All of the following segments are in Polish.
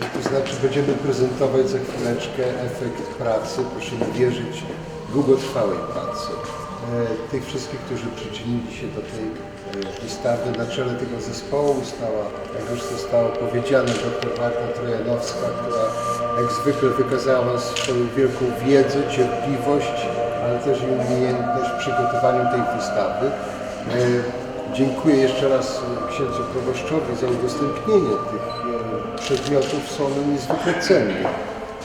To znaczy będziemy prezentować za chwileczkę efekt pracy, proszę mi wierzyć, długotrwałej pracy. E, Tych wszystkich, którzy przyczynili się do tej e, wystawy. Na czele tego zespołu stała, jak już zostało powiedziane, dr Marta Trojanowska, która jak zwykle wykazała swoją wielką wiedzę, cierpliwość, ale też i umiejętność w przygotowaniu tej wystawy. E, Dziękuję jeszcze raz księdzu proboszczowi za udostępnienie tych przedmiotów. Są one niezwykle cenne.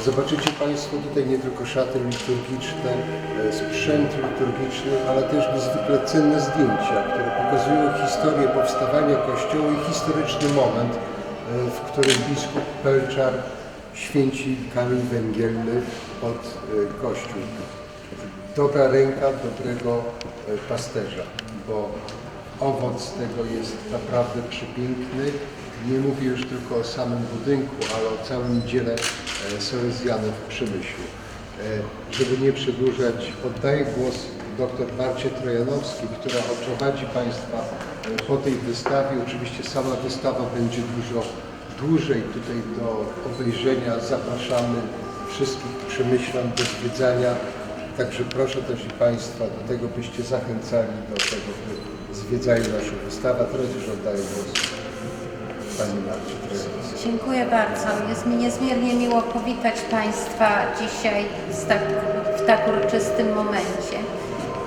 Zobaczycie Państwo tutaj nie tylko szaty liturgiczne, e, sprzęt liturgiczny, ale też niezwykle cenne zdjęcia, które pokazują historię powstawania Kościoła i historyczny moment, e, w którym biskup Pelczar święci kamień węgielny pod e, Kościół dobra ręka dobrego pasterza, bo owoc tego jest naprawdę przepiękny. Nie mówię już tylko o samym budynku, ale o całym dziele e, Salezjanów w Przemyślu. E, Żeby nie przedłużać, oddaję głos dr Marcie Trojanowskiej, która oprowadzi Państwa e, po tej wystawie. Oczywiście sama wystawa będzie dużo dłużej tutaj do obejrzenia. Zapraszamy wszystkich Przemyślan do zwiedzania. Także proszę też i Państwa do tego, byście zachęcali do tego, by zwiedzali naszą wystawę. Teraz już oddaję głos Dziękuję bardzo. Jest mi niezmiernie miło powitać Państwa dzisiaj z tak, w tak uroczystym momencie.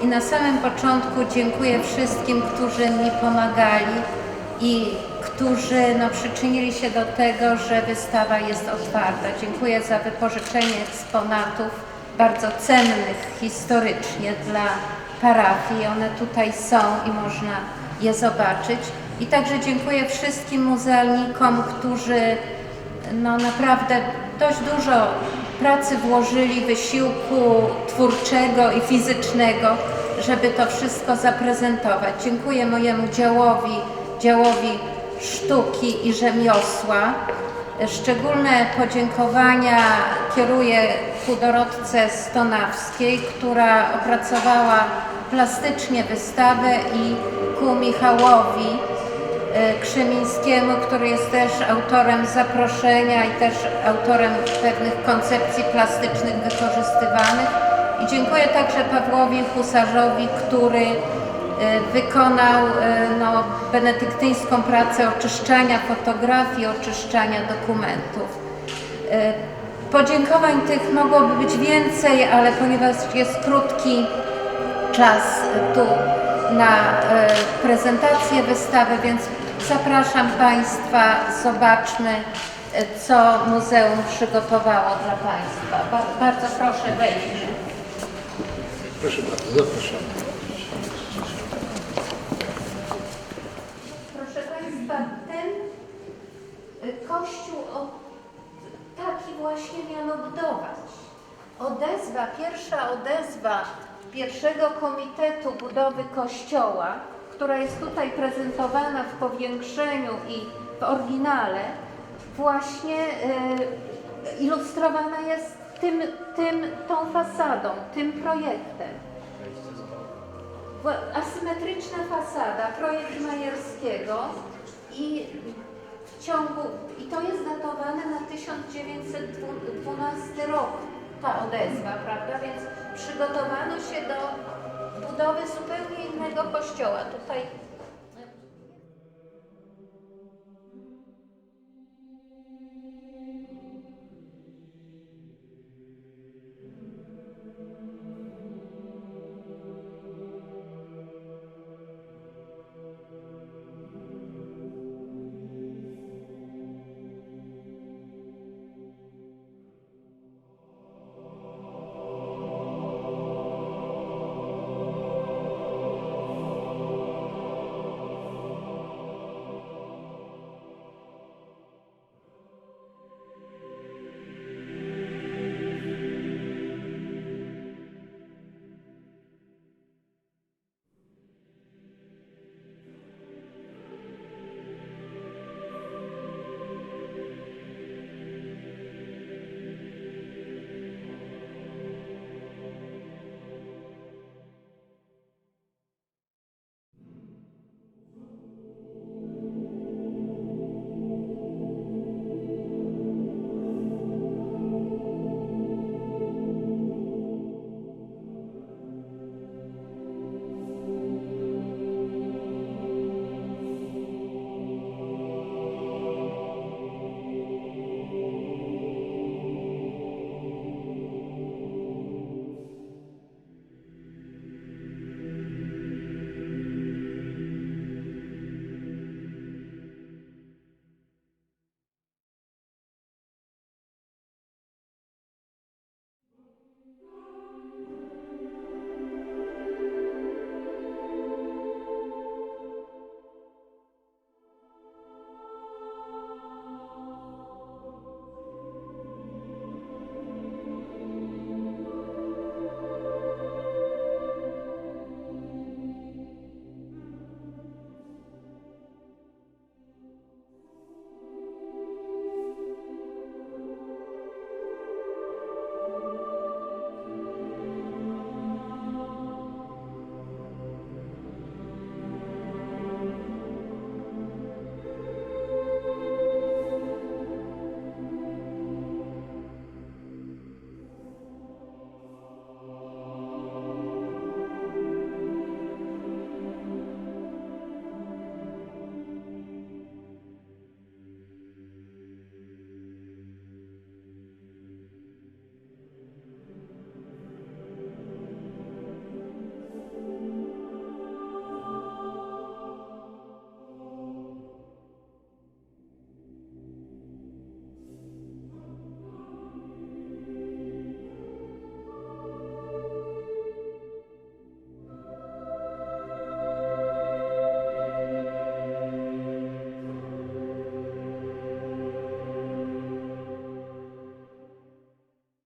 I na samym początku dziękuję wszystkim, którzy mi pomagali i którzy no, przyczynili się do tego, że wystawa jest otwarta. Dziękuję za wypożyczenie eksponatów bardzo cennych historycznie dla parafii. One tutaj są i można je zobaczyć. I także dziękuję wszystkim muzealnikom, którzy no naprawdę dość dużo pracy włożyli, wysiłku twórczego i fizycznego, żeby to wszystko zaprezentować. Dziękuję mojemu działowi, działowi sztuki i rzemiosła. Szczególne podziękowania kieruję ku Dorotce Stonawskiej, która opracowała plastycznie wystawę i ku Michałowi Krzymińskiemu, który jest też autorem zaproszenia i też autorem pewnych koncepcji plastycznych wykorzystywanych. I dziękuję także Pawłowi Husarzowi, który e, wykonał e, no, benedyktyńską pracę oczyszczania fotografii, oczyszczania dokumentów. E, Podziękowań tych mogłoby być więcej, ale ponieważ jest krótki czas tu na e, prezentację wystawy, więc zapraszam Państwa, zobaczmy, e, co muzeum przygotowało dla Państwa. Ba- bardzo proszę wejść. Proszę bardzo, zapraszamy. Proszę Państwa, ten y, kościół o, taki właśnie miano budować. Odezwa, pierwsza odezwa pierwszego komitetu budowy kościoła, która jest tutaj prezentowana w powiększeniu i w oryginale, właśnie y, ilustrowana jest tym, tym, tą fasadą, tym projektem. Asymetryczna fasada, projekt Majerskiego i w ciągu, i to jest datowane na 1912 rok, ta odezwa, prawda? Więc przygotowano się do budowy zupełnie innego kościoła. Tutaj